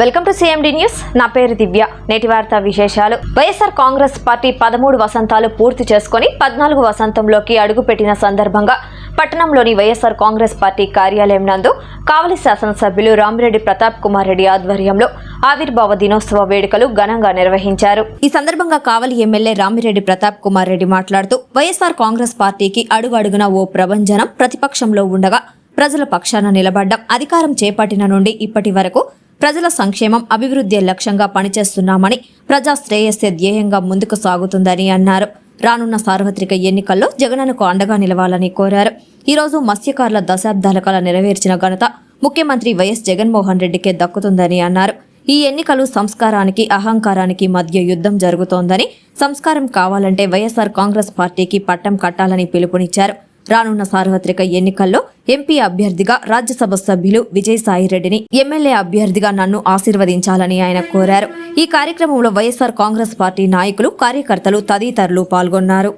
Welcome to CMD news నా పేరు దివ్య. నేటి వార్త విశేషాలు. వైఎస్ఆర్ కాంగ్రెస్ పార్టీ పదమూడు వసంతాలు పూర్తి చేసుకుని పద్నాలుగు వసంతంలోకి అడుగుపెట్టిన సందర్భంగా పట్టణంలోని వైఎస్ఆర్ కాంగ్రెస్ పార్టీ కార్యాలయం నందు కావలి శాసనసభ్యులు రామిరెడ్డి ప్రతాప్ కుమార్ రెడ్డి ఆధ్వర్యంలో ఆవిర్భావ దినోత్సవ వేడుకలు ఘనంగా నిర్వహించారు. ఈ సందర్భంగా కావలి ఎమ్మెల్యే రామిరెడ్డి ప్రతాప్ కుమార్ రెడ్డి మాట్లాడుతూ వైఎస్ఆర్ కాంగ్రెస్ పార్టీకి అడుగు అడుగున ఓ ప్రభంజనం ప్రతిపక్షంలో ఉండగా ప్రజల పక్షాన నిలబడ్డం అధికారం చేపట్టిన నుండి ఇప్పటి వరకు ప్రజల సంక్షేమం అభివృద్ధి లక్ష్యంగా పనిచేస్తున్నామని ప్రజా శ్రేయస్సే ధ్యేయంగా ముందుకు సాగుతుందని అన్నారు. రానున్న సార్వత్రిక ఎన్నికల్లో జగనన్నకు అండగా నిలవాలని కోరారు. ఈ రోజు మత్స్యకారుల దశాబ్దాల కాల నెరవేర్చిన ఘనత ముఖ్యమంత్రి వైఎస్ జగన్మోహన్ రెడ్డికే దక్కుతుందని అన్నారు. ఈ ఎన్నికలు సంస్కారానికి అహంకారానికి మధ్య యుద్ధం జరుగుతోందని సంస్కారం కావాలంటే వైఎస్ఆర్ కాంగ్రెస్ పార్టీకి పట్టం కట్టాలని పిలుపునిచ్చారు. రానున్న సార్వత్రిక ఎన్నికల్లో ఎంపీ అభ్యర్థిగా రాజ్యసభ సభ్యులు విజయసాయిరెడ్డిని ఎమ్మెల్యే అభ్యర్థిగా నన్ను ఆశీర్వదించాలని ఆయన కోరారు. ఈ కార్యక్రమంలో వైఎస్సార్ కాంగ్రెస్ పార్టీ నాయకులు కార్యకర్తలు తదితరులు పాల్గొన్నారు.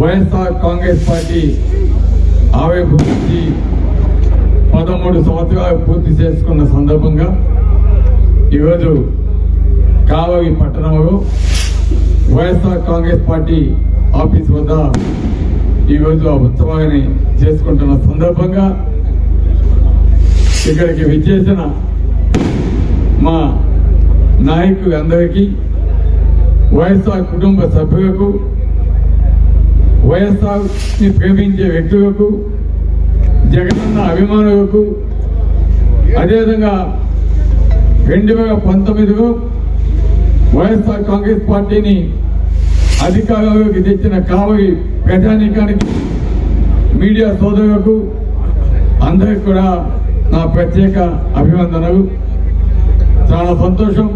వైఎస్ఆర్ కాంగ్రెస్ పార్టీ ఆవిర్భవించి పదమూడు సంవత్సరాలు పూర్తి చేసుకున్న సందర్భంగా ఈరోజు కావలి పట్టణంలో వైఎస్ఆర్ కాంగ్రెస్ పార్టీ ఆఫీస్ వద్ద ఈరోజు ఆ ఉత్సవాన్ని చేసుకుంటున్న సందర్భంగా ఇక్కడికి విచ్చేసిన మా నాయకులందరికీ వైఎస్ఆర్ కుటుంబ సభ్యులకు వైఎస్ఆర్ని ప్రేమించే వ్యక్తులకు జగనన్న అభిమానులకు అదేవిధంగా రెండు వేల పంతొమ్మిదిలో వైఎస్ఆర్ కాంగ్రెస్ పార్టీని అధికారంలోకి తెచ్చిన కావలి ప్రజానీకానికి మీడియా సోదరులకు అందరికి కూడా నా ప్రత్యేక అభివందనలు చాలా సంతోషం.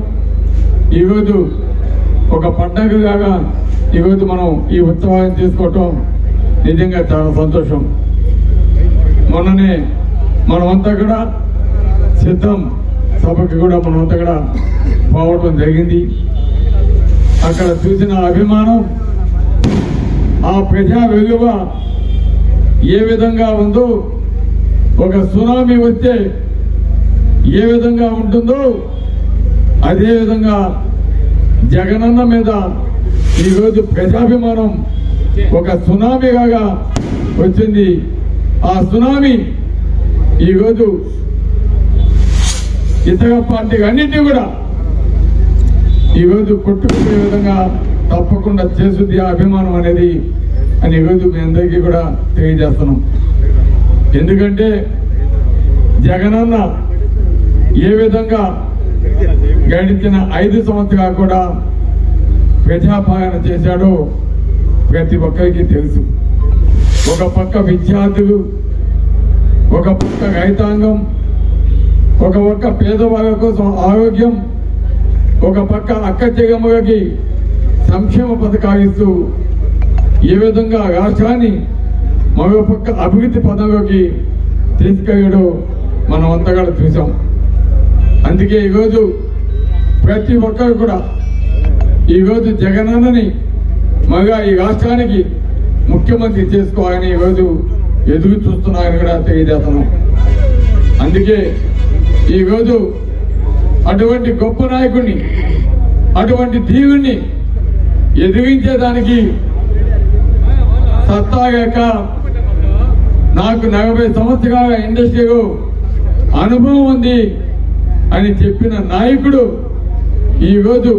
ఈరోజు ఒక పండగలాగా ఈరోజు మనం ఈ ఉత్సవాన్ని తీసుకోవటం నిజంగా చాలా సంతోషం. మొన్ననే మనమంతా కూడా సిద్ధం సభకి కూడా మనమంతా కూడా పోవటం జరిగింది. అక్కడ చూసిన అభిమానం ఆ ప్రజా విలువ ఏ విధంగా ఉందో ఒక సునామీ వస్తే ఏ విధంగా ఉంటుందో అదేవిధంగా జగనన్న మీద ఈరోజు ప్రజాభిమానం ఒక సునామీగా వచ్చింది. ఆ సునామీ ఈరోజు ఇతర పార్టీకి అన్నింటినీ కూడా ఈరోజు కొట్టుకునే విధంగా తప్పకుండా చేస్తుంది ఆ అభిమానం అనేది అని ఈరోజు మీ అందరికీ కూడా తెలియజేస్తున్నాం. ఎందుకంటే జగనన్న ఏ విధంగా గడిచిన ఐదు సంవత్సరాలు కూడా ప్రజాపాలన చేశాడో ప్రతి ఒక్కరికి తెలుసు. ఒక పక్క విద్యార్థులు ఒక పక్క రైతాంగం ఒక పక్క పేదవాళ్ళ కోసం ఆరోగ్యం ఒక పక్క అక్క చెగమ్మకి సంక్షేమ పథకాలు ఇస్తూ ఏ విధంగా రాష్ట్రాన్ని మరో పక్క అభివృద్ధి పదంలోకి తీసుకెళ్ళడం మనం అంతగా చూసాం అందుకే ఈరోజు ప్రతి ఒక్కరు కూడా ఈరోజు జగనన్నని మగా ఈ రాష్ట్రానికి ముఖ్యమంత్రి చేసుకోవాలని ఈరోజు ఎదురు చూస్తున్నారని కూడా తెలియజేస్తున్నాం. అందుకే ఈరోజు అటువంటి గొప్ప నాయకుడిని అటువంటి దీవుణ్ణి ఎదిరించేదానికి సత్తాగాక నాకు నలభై సంవత్సరాల ఇండస్ట్రీలో అనుభవం ఉంది అని చెప్పిన నాయకుడు ఈరోజు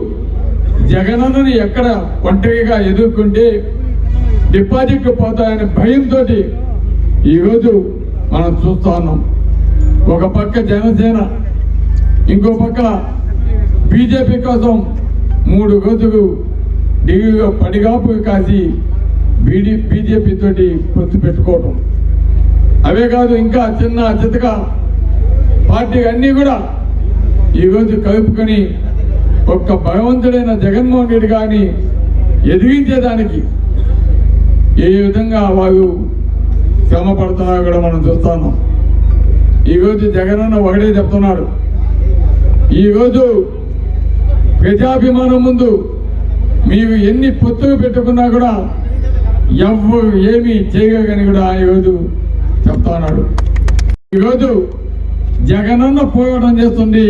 జగనన్నని ఎక్కడ ఒంటరిగా ఎదుర్కొంటే డిపాజిట్లు పోతాయనే భయంతో ఈరోజు మనం చూస్తా ఉన్నాం. ఒక పక్క జనసేన ఇంకో పక్క బీజేపీ కోసం మూడు రోజులు ఢిల్లీలో పడిగాపు కాసి బీడీ బీజేపీతోటి పొత్తు పెట్టుకోవటం. అవే కాదు ఇంకా చిన్న చితక పార్టీ అన్నీ కూడా ఈరోజు కలుపుకొని ఒక్క భగవంతుడైన జగన్మోహన్ రెడ్డి గారిని ఎదిగించేదానికి ఏ విధంగా వారు శ్రమ పడుతున్నారో కూడా మనం చూస్తున్నాం. ఈరోజు జగనన్న ఒకటే చెప్తున్నాడు. ఈరోజు ప్రజాభిమానం ముందు మీరు ఎన్ని పొత్తులు పెట్టుకున్నా కూడా ఎవ్వరు ఏమీ చేయగలని కూడా ఈరోజు చెప్తా ఉన్నాడు ఈరోజు జగనన్న పోరాటం చేస్తుంది.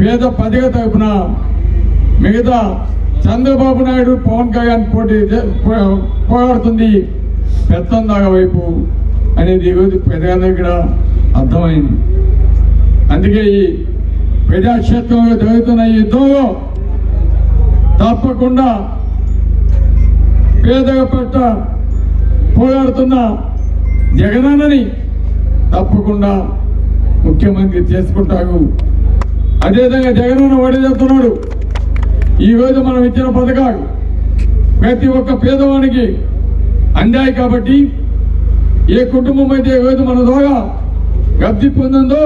పేద పదిక తరపున మిగతా చంద్రబాబు నాయుడు పవన్ కళ్యాణ్ పోటీ పో- పోరాడుతుంది. పెత్తందాగ వైపు అనేది ఈరోజు ప్రజలందరికీ కూడా అర్థమైంది. అందుకే ఈ ప్రజాక్షేత్రంలో జరుగుతున్న ఈ యుద్ధంలో తప్పకుండా పేదల పట్ల పోరాడుతున్న జగనన్నని తప్పకుండా ముఖ్యమంత్రి చేసుకుంటారు. అదేవిధంగా జగనన్న వాడే ఈరోజు మనం ఇచ్చిన పథకాలు ప్రతి ఒక్క పేదవానికి అందాయి కాబట్టి ఏ కుటుంబం అయితే ఈరోజు మన ద్వారా లబ్ధి పొందిందో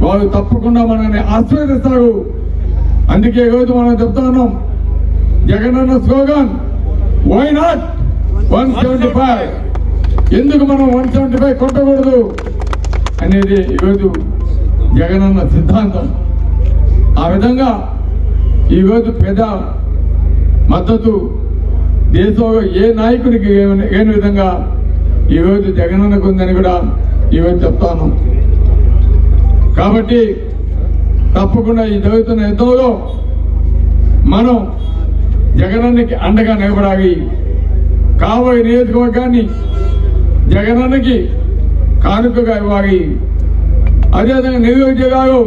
వారు తప్పకుండా మనల్ని ఆశీర్వదిస్తారు అందుకే ఈరోజు మనం చెప్తా ఉన్నాం Jagananna slogan why not one seventy five. ఎందుకు మనం వన్ సెవెంటీ ఫైవ్ కొట్టకూడదు అనేది ఈరోజు జగనన్న సిద్ధాంతం. ఆ విధంగా ఈరోజు పెద్ద మద్దతు దేశంలో ఏ నాయకుడికి లేని- విధంగా ఈరోజు జగనన్నకు ఉందని కూడా ఈరోజు చెప్తాను. కాబట్టి తప్పకుండా ఈ జరుగుతున్న యుద్ధంలో మనం జగనన్నకి అండగా నిలబడాలి. కాబోయే నియోజకవర్గాన్ని జగనన్నకి కానుకగా ఇవ్వాలి. అదేవిధంగా నియోజకవర్గాలు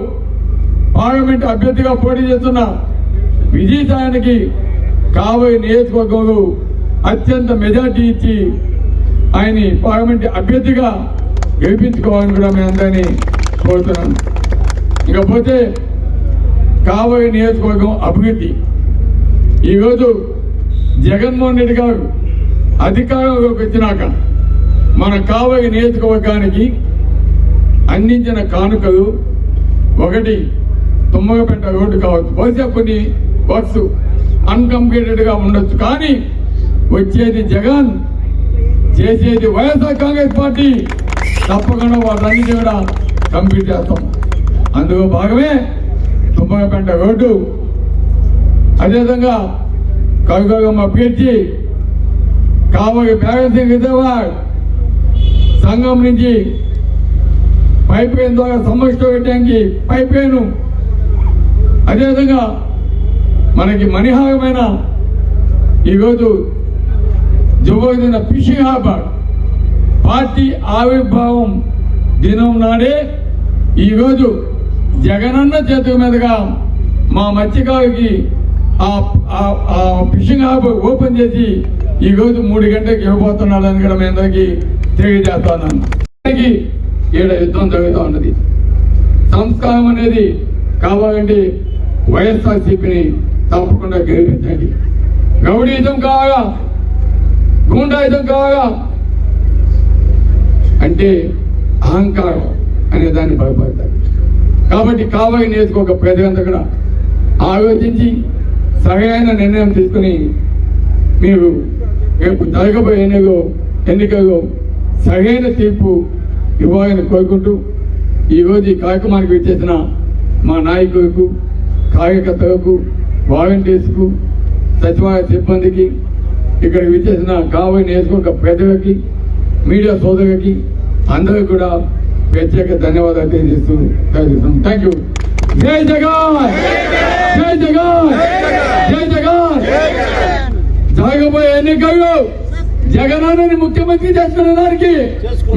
పార్లమెంట్ అభ్యర్థిగా పోటీ చేస్తున్న విజయసాయానికి కాబోయే నియోజకవర్గంలో అత్యంత మెజార్టీ ఇచ్చి ఆయన్ని పార్లమెంట్ అభ్యర్థిగా గెలిపించుకోవాలని కూడా మేము అందరినీ కోరుతున్నాను ఇకపోతే కాబోయే నియోజకవర్గం అభివృద్ధి. ఈరోజు జగన్మోహన్ రెడ్డి గారు అధికారంలోకి వచ్చినాక మన కాబోయే నియోజకవర్గానికి అందించిన కానుకలు ఒకటి తుమ్మగపేట రోడ్డు కావచ్చు. బహుశా కొన్ని వర్క్స్ అన్కంప్లీటెడ్గా ఉండొచ్చు. కానీ వచ్చేది జగన్ చేసేది వైఎస్ఆర్ కాంగ్రెస్ పార్టీ. తప్పకుండా వాళ్ళన్నిటి కూడా కంప్లీట్ చేస్తాం. అందులో భాగమే తుమ్మగపేట రోడ్డు. అదేవిధంగా కవిగమ్మ పీర్చి కాబోయే బ్యాలెన్స్ విజయవాడ సంఘం నుంచి పైప్ లైన్ ద్వారా సమస్య పెట్టడానికి పైప్ లైన్ అదేవిధంగా మనకి మణిహారమైన ఈరోజు జువదిన ఫిషింగ్ హార్బర్ పార్టీ ఆవిర్భావం దినం నాడే ఈరోజు జగనన్న చేతుల మీదుగా మా మత్స్యకారుకి ఆ ఫిషింగ్ హార్బర్ ఓపెన్ చేసి ఈరోజు మూడు గంటలకు ఇవ్వబోతున్నాడని కూడా మీ అందరికీ తెలియజేస్తాను ఈడ యుద్ధం జరుగుతూ ఉన్నది. సంస్కారం అనేది కావాలంటే వైఎస్ఆర్సీపీని తప్పకుండా గెలిపించండి. గౌడీయుధం కావాలా? గుండాయుధం కావాలా? అంటే అహంకారం అనే దాన్ని భయపడతారు కాబట్టి కావాలి నేర్చుకోక ప్రజలంతా కూడా ఆలోచించి సరైన నిర్ణయం తీసుకుని మీరు రేపు జరగబోయే ఎన్నికలో ఎన్నికల్లో సరైన తీర్పు ఇవ్వాలని కోరుకుంటూ ఈరోజు ఈ కార్యక్రమానికి వచ్చేసిన మా నాయకులకు కార్యకర్తలకు వాలంటీర్స్కు సచివాలయ సిబ్బందికి ఇక్కడ విచ్చేసిన కావలి నియోజకవర్గ ప్రజలకి మీడియా సోదరులకి అందరికీ కూడా ప్రత్యేక ధన్యవాదాలు తెలియజేస్తూ తెలియజేస్తాం థ్యాంక్ యూ జై జగన్! జై జగన్! జై జగన్! జరగబోయే ఎన్నికలు జగనాన్ని ముఖ్యమంత్రి చేసుకునే దానికి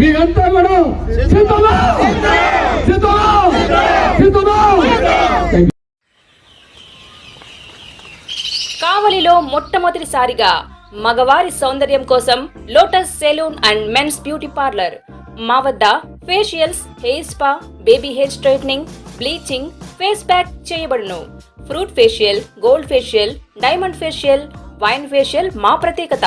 మీరంతా కూడా. కావలిలో మొట్టమొదటిసారిగా మగవారి సౌందర్యం కోసం lotus salon and men's beauty parlour. మా వద్ద facials hair spa baby hair straightening bleaching face pack చేయబడును. Fruit facial gold facial diamond facial wine facial మా ప్రత్యేకత.